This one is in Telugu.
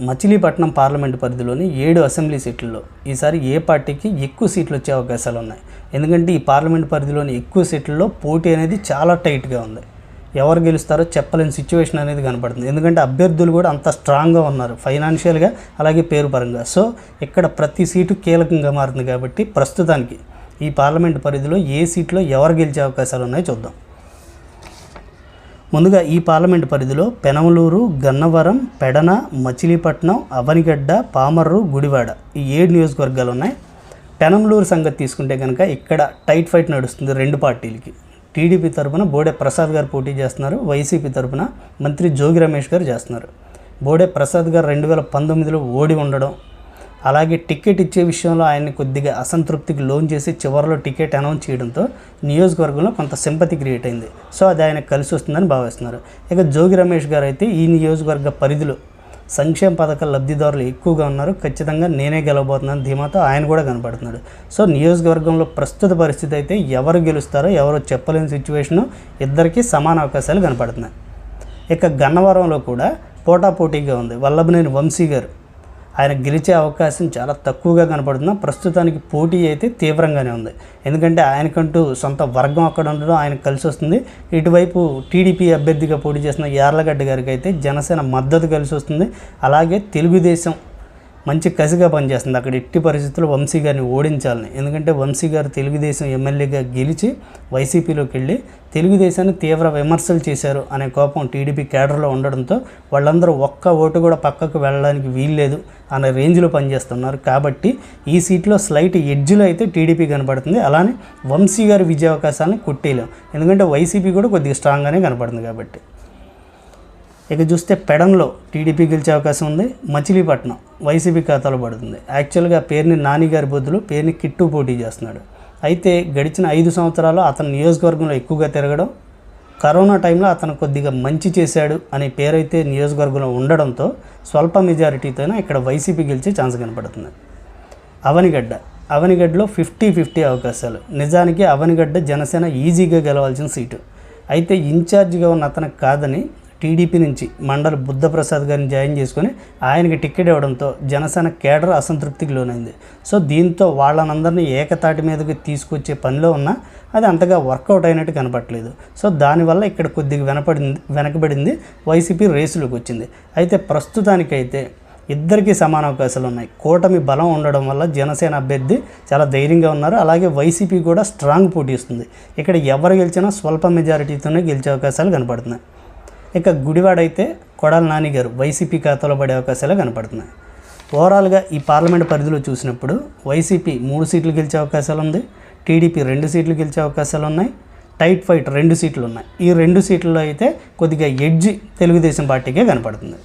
మచిలీపట్నం పార్లమెంటు పరిధిలోని ఏడు అసెంబ్లీ సీట్లలో ఈసారి ఏ పార్టీకి ఎక్కువ సీట్లు వచ్చే అవకాశాలు ఉన్నాయి? ఎందుకంటే ఈ పార్లమెంట్ పరిధిలోని ఎక్కువ సీట్లలో పోటీ అనేది చాలా టైట్గా ఉంది. ఎవరు గెలుస్తారో చెప్పలేని సిచ్యువేషన్ అనేది కనపడుతుంది. ఎందుకంటే అభ్యర్థులు కూడా అంత స్ట్రాంగ్గా ఉన్నారు ఫైనాన్షియల్గా అలాగే పేరు పరంగా. సో ఇక్కడ ప్రతి సీటు కీలకంగా మారుతుంది కాబట్టి ప్రస్తుతానికి ఈ పార్లమెంటు పరిధిలో ఏ సీట్లో ఎవరు గెలిచే అవకాశాలు ఉన్నాయో చూద్దాం. ముందుగా ఈ పార్లమెంటు పరిధిలో పెనమలూరు గన్నవరం పెడన మచిలీపట్నం అవనిగడ్డ పామర్రు గుడివాడ ఈ ఏడు నియోజకవర్గాలు ఉన్నాయి. పెనమలూరు సంగతి తీసుకుంటే కనుక ఇక్కడ టైట్ ఫైట్ నడుస్తుంది రెండు పార్టీలకి. టీడీపీ తరపున బోడే ప్రసాద్ గారు పోటీ చేస్తున్నారు వైసీపీ తరపున మంత్రి జోగి రమేష్ గారు చేస్తున్నారు. బోడే ప్రసాద్ గారు రెండు వేల పంతొమ్మిదిలో ఓడి ఉండడం అలాగే టికెట్ ఇచ్చే విషయంలో ఆయన్ని కొద్దిగా అసంతృప్తికి లోన్ చేసి చివరిలో టికెట్ అనౌన్స్ చేయడంతో నియోజకవర్గంలో కొంత సింపతి క్రియేట్ అయింది. సో అది ఆయనకు కలిసి వస్తుందని భావిస్తున్నారు. ఇక జోగి రమేష్ గారు అయితే ఈ నియోజకవర్గ పరిధిలో సంక్షేమ పథకాల లబ్ధిదారులు ఎక్కువగా ఉన్నారు. ఖచ్చితంగా నేనే గెలవబోతున్నాను. ధీమాతో ఆయన కూడా కనపడుతున్నాడు. సో నియోజకవర్గంలో ప్రస్తుత పరిస్థితి అయితే ఎవరు గెలుస్తారో ఎవరో చెప్పలేని సిచ్యువేషను ఇద్దరికీ సమాన అవకాశాలు కనపడుతున్నాయి. ఇక గన్నవరంలో కూడా పోటాపోటీగా ఉంది. వల్లభనేని వంశీ గారు ఆయన గెలిచే అవకాశం చాలా తక్కువగా కనపడుతున్నా. ప్రస్తుతానికి పోటీ అయితే తీవ్రంగానే ఉంది. ఎందుకంటే ఆయనకంటూ సొంత వర్గం అక్కడ ఉండడం ఆయనకు కలిసి వస్తుంది. ఇటువైపు టీడీపీ అభ్యర్థిగా పోటీ చేసిన యార్లగడ్డ గారికి అయితే జనసేన మద్దతు కలిసి వస్తుంది. అలాగే తెలుగుదేశం మంచి కసిగా పనిచేస్తుంది. అక్కడ ఎట్టి పరిస్థితుల్లో వంశీ గారిని ఓడించాలని. ఎందుకంటే వంశీ గారు తెలుగుదేశం ఎమ్మెల్యేగా గెలిచి వైసీపీలోకి వెళ్ళి తెలుగుదేశాన్ని తీవ్ర విమర్శలు చేశారు అనే కోపం టీడీపీ కేడర్లో ఉండడంతో వాళ్ళందరూ ఒక్క ఓటు కూడా పక్కకు వెళ్ళడానికి వీల్లేదు అనే రేంజ్లో పనిచేస్తున్నారు. కాబట్టి ఈ సీట్లో స్లైట్ ఎడ్జ్లో అయితే టీడీపీ కనపడుతుంది. అలానే వంశీ గారి విజయ అవకాశాలను కొట్టేయలేం. ఎందుకంటే వైసీపీ కూడా కొద్దిగా స్ట్రాంగ్గానే కనపడుతుంది కాబట్టి. ఇక చూస్తే పెడంలో టీడీపీ గెలిచే అవకాశం ఉంది. మచిలీపట్నం వైసీపీ ఖాతాలో పడుతుంది. యాక్చువల్గా పేరుని నాని గారి బదులు పేరుని కిట్టు పోటీ చేస్తున్నాడు. అయితే గడిచిన ఐదు సంవత్సరాలు అతను నియోజకవర్గంలో ఎక్కువగా తిరగడం కరోనా టైంలో అతను కొద్దిగా మంచి చేశాడు అనే పేరైతే నియోజకవర్గంలో ఉండడంతో స్వల్ప మెజారిటీతోనే ఇక్కడ వైసీపీ గెలిచే ఛాన్స్ కనపడుతుంది. అవనిగడ్డ. అవనిగడ్డలో ఫిఫ్టీ ఫిఫ్టీ అవకాశాలు. నిజానికి అవనిగడ్డ జనసేన ఈజీగా గెలవాల్సిన సీటు. అయితే ఇన్ఛార్జిగా ఉన్న అతనికి కాదని టీడీపీ నుంచి మండల బుద్ధప్రసాద్ గారిని జాయిన్ చేసుకొని ఆయనకి టికెట్ ఇవ్వడంతో జనసేన కేడర్ అసంతృప్తికి లోనైంది. సో దీంతో వాళ్ళనందరినీ ఏకతాటి మీదకి తీసుకొచ్చే పనిలో ఉన్నా అది అంతగా వర్కౌట్ అయినట్టు కనపట్లేదు సో దానివల్ల ఇక్కడ కొద్దిగా వెనపడింది వెనకబడింది వైసీపీ రేసులోకి వచ్చింది. అయితే ప్రస్తుతానికైతే ఇద్దరికీ సమాన అవకాశాలు ఉన్నాయి. కూటమి బలం ఉండడం వల్ల జనసేన అభ్యర్థి చాలా ధైర్యంగా ఉన్నారు. అలాగే వైసీపీ కూడా స్ట్రాంగ్ పోటీ ఇస్తుంది. ఇక్కడ ఎవరు గెలిచినా స్వల్ప మెజారిటీతోనే గెలిచే అవకాశాలు కనపడుతున్నాయి. ఇక గుడివాడైతే కొడాల నాని గారు వైసీపీ ఖాతాలో పడే అవకాశాలు కనపడుతున్నాయి. ఓవరాల్గా ఈ పార్లమెంట్ పరిధిలో చూసినప్పుడు వైసీపీ మూడు సీట్లు గెలిచే అవకాశాలు ఉంది టీడీపీ రెండు సీట్లు గెలిచే అవకాశాలు ఉన్నాయి టైట్ ఫైట్ రెండు సీట్లు ఉన్నాయి. ఈ రెండు సీట్లలో అయితే కొద్దిగా ఎడ్జి తెలుగుదేశం పార్టీకే కనపడుతుంది.